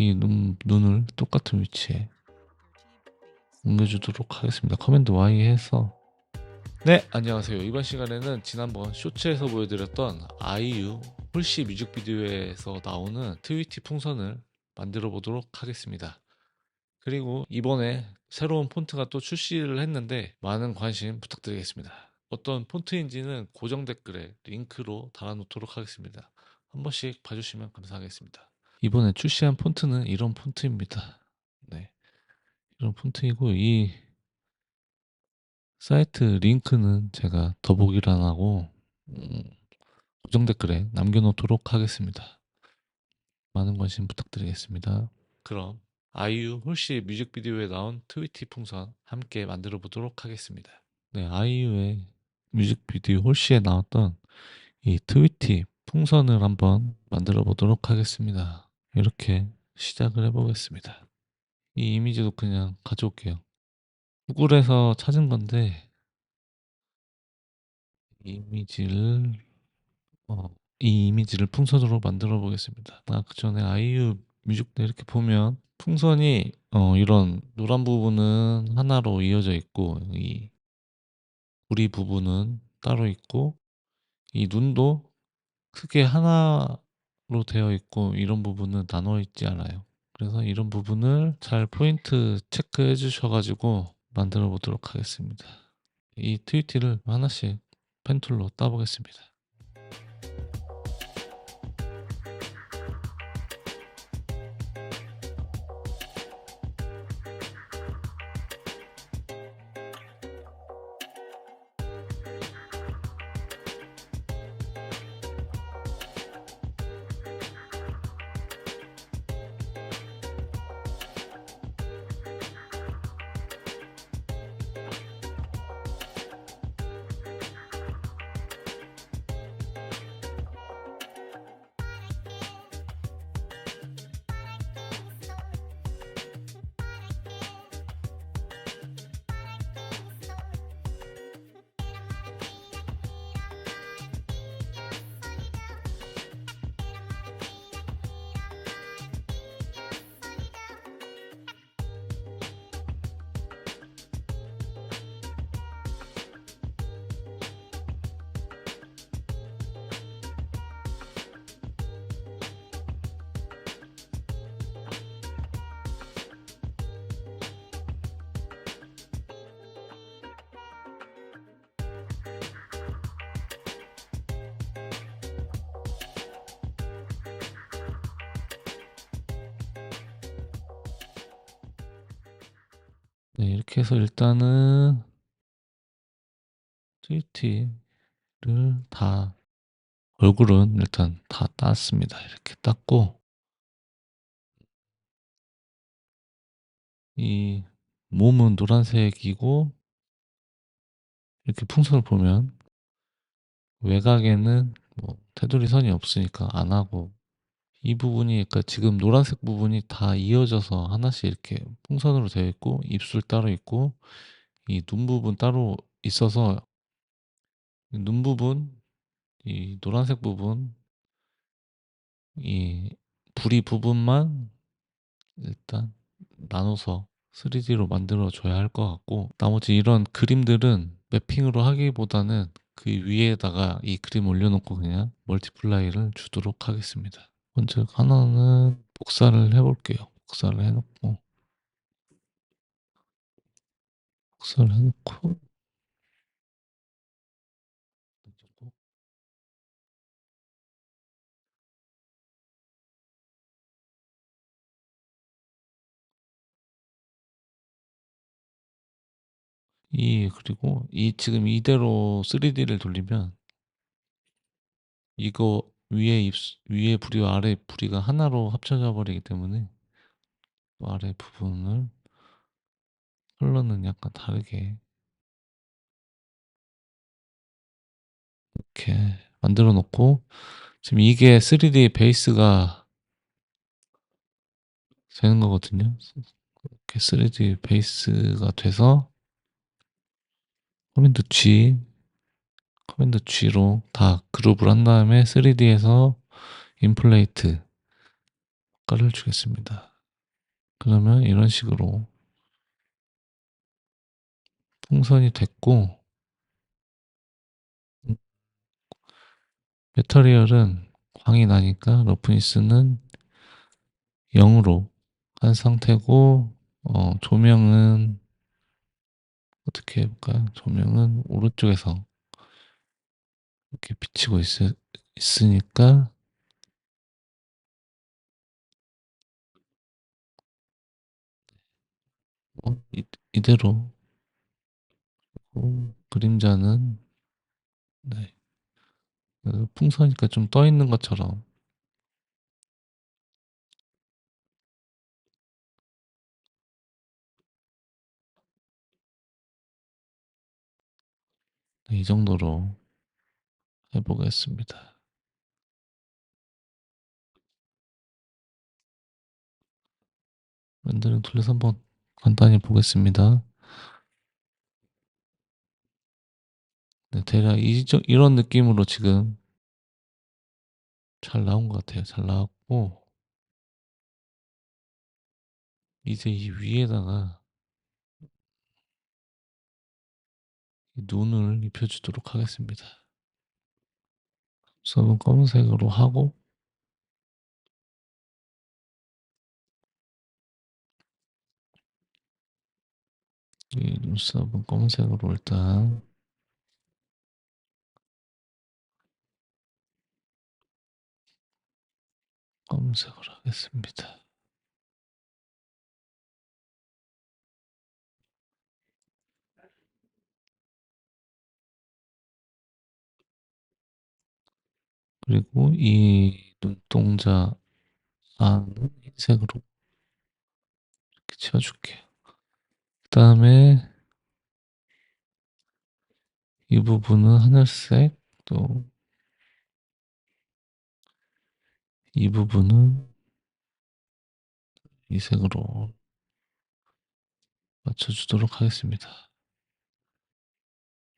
이 눈, 눈을 똑같은 위치에 옮겨주도록 하겠습니다. 커맨드 Y 해서 네 안녕하세요. 이번 시간에는 지난번 쇼츠에서 보여드렸던 아이유 홀씨 뮤직비디오에서 나오는 트위티 풍선을 만들어 보도록 하겠습니다. 그리고 이번에 새로운 폰트가 또 출시를 했는데 많은 관심 부탁드리겠습니다. 어떤 폰트인지는 고정 댓글에 링크로 달아놓도록 하겠습니다. 한 번씩 봐주시면 감사하겠습니다. 이번에 출시한 폰트는 이런 폰트입니다. 네. 이런 폰트이고 이 사이트 링크는 제가 더보기란 하고 음, 고정 댓글에 남겨놓도록 하겠습니다. 많은 관심 부탁드리겠습니다. 그럼 아이유 홀씨 뮤직비디오에 나온 트위티 풍선 함께 만들어 보도록 하겠습니다. 네, 아이유의 뮤직비디오 홀씨에 나왔던 이 트위티 풍선을 한번 만들어 보도록 하겠습니다. 이렇게 시작을 해보겠습니다. 이 이미지도 그냥 가져올게요. 구글에서 찾은 건데 이 이미지를 어, 이 이미지를 풍선으로 만들어 보겠습니다. 아, 그 전에 아이유 뮤직비디오 이렇게 보면 풍선이 어, 이런 노란 부분은 하나로 이어져 있고 이 우리 부분은 따로 있고 이 눈도 크게 하나 로 되어 있고 이런 부분은 나눠 있지 않아요. 그래서 이런 부분을 잘 포인트 체크해 주셔가지고 만들어 보도록 하겠습니다. 이 트위티를 하나씩 펜툴로 따보겠습니다. 네, 이렇게 해서 일단은 트위티를 다 얼굴은 일단 다 땄습니다. 이렇게 땄고 이 몸은 노란색이고 이렇게 풍선을 보면 외곽에는 뭐 테두리 선이 없으니까 안 하고 이 부분이 그러니까 지금 노란색 부분이 다 이어져서 하나씩 이렇게 풍선으로 되어 있고 입술 따로 있고 이 눈 부분 따로 있어서 눈 부분 이 노란색 부분 이 부리 부분만 일단 나눠서 3D로 만들어 줘야 할 것 같고 나머지 이런 그림들은 매핑으로 하기보다는 그 위에다가 이 그림 올려놓고 그냥 멀티플라이를 주도록 하겠습니다. 먼저 하나는 복사를 해볼게요. 복사를 해놓고 복사를 해놓고 이 그리고 이 지금 이대로 3D를 돌리면 이거 위에 입 위에 부리와 아래 부리가 하나로 합쳐져 버리기 때문에 아래 부분을 컬러는 약간 다르게 이렇게 만들어 놓고 지금 이게 3D 베이스가 되는 거거든요. 이렇게 3D 베이스가 돼서 커맨드 G 커맨드 G로 다 그룹을 한 다음에 3D에서 인플레이트 효과를 주겠습니다. 그러면 이런 식으로 풍선이 됐고 음. 메터리얼은 광이 나니까 러프니스는 0으로 한 상태고 어, 조명은 어떻게 해볼까요? 조명은 오른쪽에서 이렇게 비치고 있, 있으니까. 어, 이, 이대로. 그림자는 네. 풍선이니까 좀 떠 있는 것처럼. 네, 이 정도로 해보겠습니다. 렌더링 돌려서 한번 간단히 보겠습니다. 네, 대략 이, 이런 느낌으로 지금 잘 나온 것 같아요. 잘 나왔고 이제 이 위에다가 눈을 입혀주도록 하겠습니다. 수업은 검은색으로 하고 이 눈썹은 검은색으로 일단 검은색으로 하겠습니다. 그리고 이 눈동자 안은 흰색으로 이렇게 채워줄게요. 그 다음에 이 부분은 하늘색, 또 이 부분은 이 색으로 맞춰주도록 하겠습니다.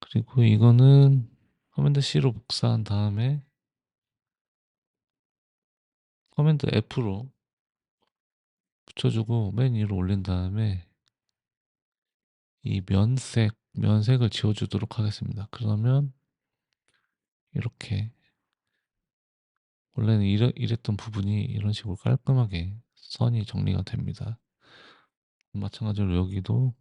그리고 이거는 커맨드 C로 복사한 다음에 커맨드 F로 붙여주고 맨 위로 올린 다음에 이 면색, 면색을 지워주도록 하겠습니다. 그러면 이렇게 원래는 이래, 이랬던 부분이 이런 식으로 깔끔하게 선이 정리가 됩니다. 마찬가지로 여기도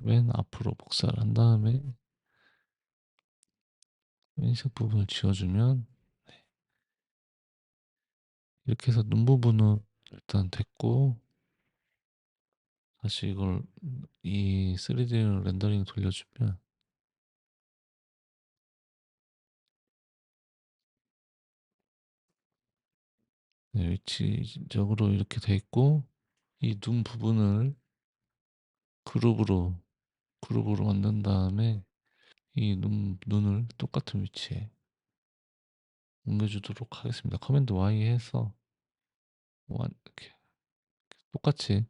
맨 앞으로 복사를 한 다음에 왼색 부분을 지워주면 네. 이렇게 해서 눈 부분은 일단 됐고 다시 이걸 이 3D 렌더링 돌려주면 네, 위치적으로 이렇게 돼 있고 이 눈 부분을 그룹으로 그룹으로 만든 다음에 이 눈, 눈을 똑같은 위치에 옮겨주도록 하겠습니다. 커맨드 Y 해서 이렇게 똑같이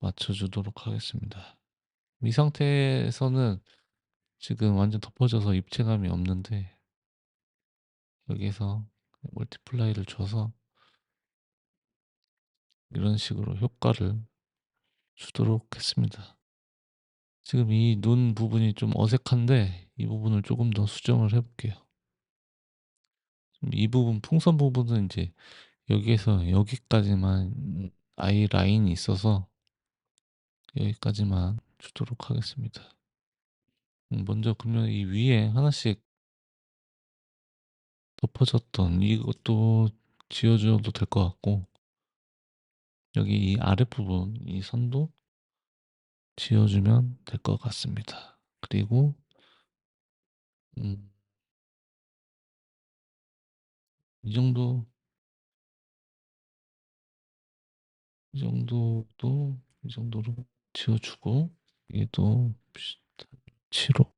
맞춰주도록 하겠습니다. 이 상태에서는 지금 완전 덮어져서 입체감이 없는데 여기서 멀티플라이를 줘서 이런 식으로 효과를 주도록 했습니다. 지금 이 눈 부분이 좀 어색한데 이 부분을 조금 더 수정을 해볼게요. 이 부분 풍선 부분은 이제 여기에서 여기까지만 아이 라인이 있어서 여기까지만 주도록 하겠습니다. 음, 먼저 그러면 이 위에 하나씩 덮어졌던 이것도 지워줘도 될 것 같고 여기 이 아랫부분 이 선도 지워주면 될 것 같습니다. 그리고 음, 이 정도 이 정도도 이 정도로 지워주고 얘도 7호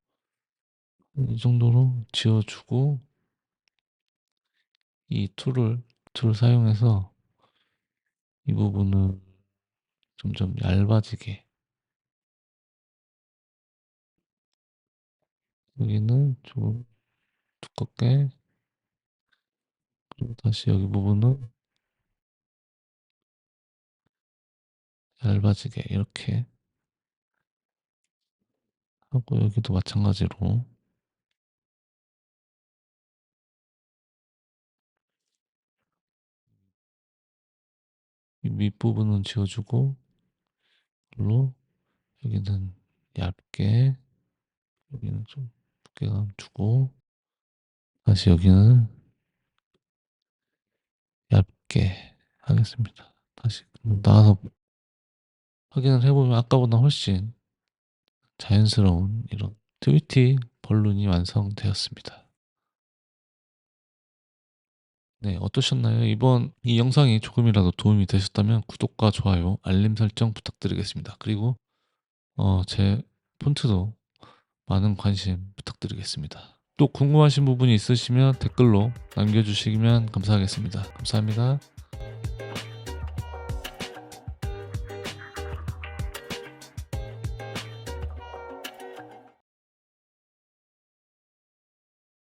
이 정도로 지워주고 이 툴을 툴 사용해서 이 부분을 점점 얇아지게 여기는 좀 두껍게. 그리고 다시 여기 부분은 얇아지게 이렇게 하고 여기도 마찬가지로. 이 윗부분은 지워주고 그걸로 여기는 얇게. 여기는 좀 두께 감 주고 다시 여기는 얇게 하겠습니다. 다시 나와서 확인을 해보면 아까보다 훨씬 자연스러운 이런 트위티 벌룬이 완성되었습니다. 네, 어떠셨나요? 이번 이 영상이 조금이라도 도움이 되셨다면 구독과 좋아요, 알림 설정 부탁드리겠습니다. 그리고 어, 제 폰트도 많은 관심 부탁드리겠습니다. 또 궁금하신 부분이 있으시면 댓글로 남겨주시면 감사하겠습니다. 감사합니다.